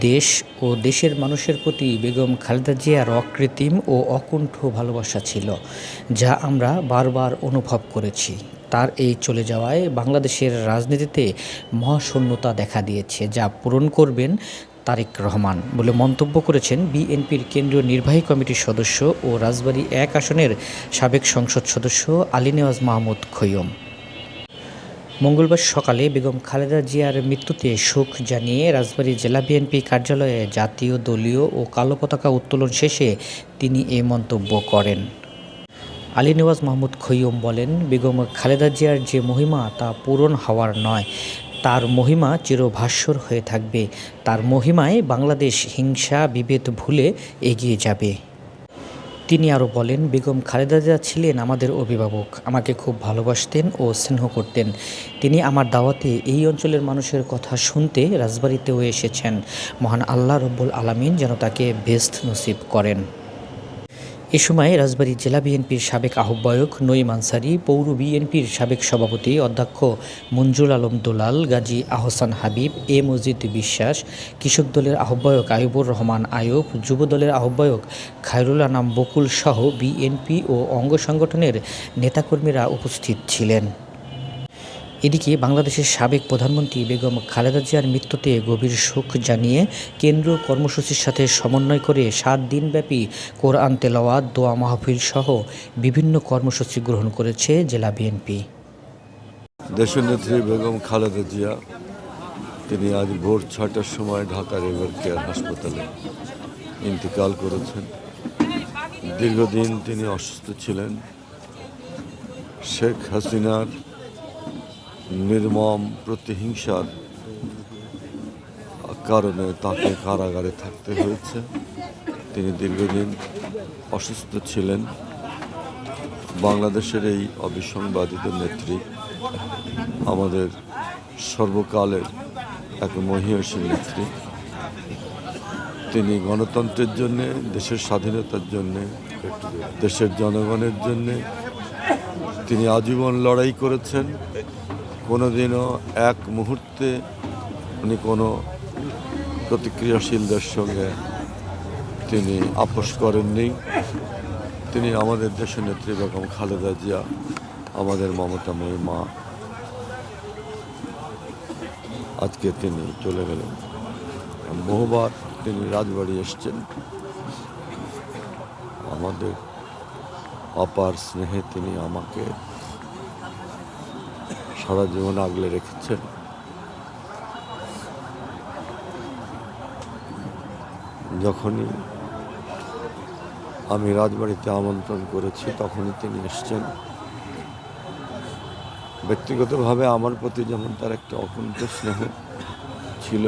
দেশ ও দেশের মানুষের প্রতি বেগম খালেদা জিয়ার অকৃত্রিম ও অকুণ্ঠ ভালোবাসা ছিল, যা আমরা বারবার অনুভব করেছি। তার এই চলে যাওয়ায় বাংলাদেশের রাজনীতিতে মহাশূন্যতা দেখা দিয়েছে, যা পূরণ করবেন তারেক রহমান বলে মন্তব্য করেছেন বিএনপির কেন্দ্রীয় নির্বাহী কমিটির সদস্য ও রাজবাড়ী এক আসনের সাবেক সংসদ সদস্য আলী নেওয়াজ মাহমুদ খৈয়ম। মঙ্গলবার সকালে বেগম খালেদা জিয়ার মৃত্যুতে শোক জানিয়ে রাজবাড়ী জেলা বিএনপি কার্যালয়ে জাতীয় দলীয় ও কালো পতাকা উত্তোলন শেষে তিনি এ মন্তব্য করেন। আলী নেওয়াজ মাহমুদ খৈয়ম বলেন, বেগম খালেদা জিয়ার যে মহিমা তা পূরণ হওয়ার নয়। তার মহিমা চিরভাস্বর হয়ে থাকবে। তার মহিমায় বাংলাদেশ হিংসা, বিভেদ ভুলে এগিয়ে যাবে। তিনি আরও বলেন, বেগম খালেদা জিয়া ছিলেন আমাদের অভিভাবক, আমাকে খুব ভালোবাসতেন ও স্নেহ করতেন। তিনি আমার দাওয়াতে এই অঞ্চলের মানুষের কথা শুনতে রাজবাড়িতেও এসেছেন। মহান আল্লাহ রব্বুল আলামিন যেন তাকে বেস্ট নসিব করেন। এ সময় রাজবাড়ী জেলা বিএনপির সাবেক আহ্বায়ক নঈম আনসারি, পৌর বিএনপির সাবেক সভাপতি অধ্যক্ষ মঞ্জুল আলম দোলাল, গাজী আহসান হাবিব, এ মজিদ বিশ্বাস, কৃষক দলের আহ্বায়ক আয়ুবুর রহমান আয়ুব যুব দলের আহ্বায়ক খায়রুল আনাম বকুল সহ বিএনপি ও অঙ্গ সংগঠনের নেতাকর্মীরা উপস্থিত ছিলেন। এদিকে বাংলাদেশের সাবেক প্রধানমন্ত্রী বেগম খালেদা জিয়ার মৃত্যুতে গভীর শোক জানিয়ে কেন্দ্রীয় কর্মসূচির সাথে সমন্বয় করে সাত দিনব্যাপী কোরআন তেলাওয়াত, দোয়া মাহফিল সহ বিভিন্ন কর্মসূচি গ্রহণ করেছে জেলা বিএনপি। দেশনেত্রী বেগম খালেদা জিয়া, তিনি আজ ভোর ছয়টার সময় ঢাকা রিভার কেয়ার হাসপাতালে ইন্তেকাল করেছেন। দীর্ঘদিন তিনি অসুস্থ ছিলেন। শেখ হাসিনার নির্মম প্রতিহিংসার কারণে তাকে কারাগারে থাকতে হয়েছে। তিনি দীর্ঘদিন অসুস্থ ছিলেন। বাংলাদেশের এই অবিসংবাদিত নেত্রী আমাদের সর্বকালের এক মহিয়সী নেত্রী। তিনি গণতন্ত্রের জন্যে, দেশের স্বাধীনতার জন্যে, দেশের জনগণের জন্যে তিনি আজীবন লড়াই করেছেন। কোনোদিনও এক মুহূর্তে উনি কোনো প্রতিক্রিয়াশীলদের সঙ্গে তিনি আপোষ করেননি। তিনি আমাদের দেশের নেত্রী বেগম খালেদা জিয়া, আমাদের মমতাময়ী মা। আজকে তিনি চলে গেলেন। বহুবার তিনি রাজবাড়ি এসছেন। আমাদের অপার স্নেহে তিনি আমাকে সারা জীবন আগলে রেখেছেন। যখনই আমি রাজবাড়িতে আমন্ত্রণ করেছি, তখনই তিনি এসছেন। ব্যক্তিগতভাবে আমার প্রতি যেমন তার একটা অকুণ্ঠ স্নেহ ছিল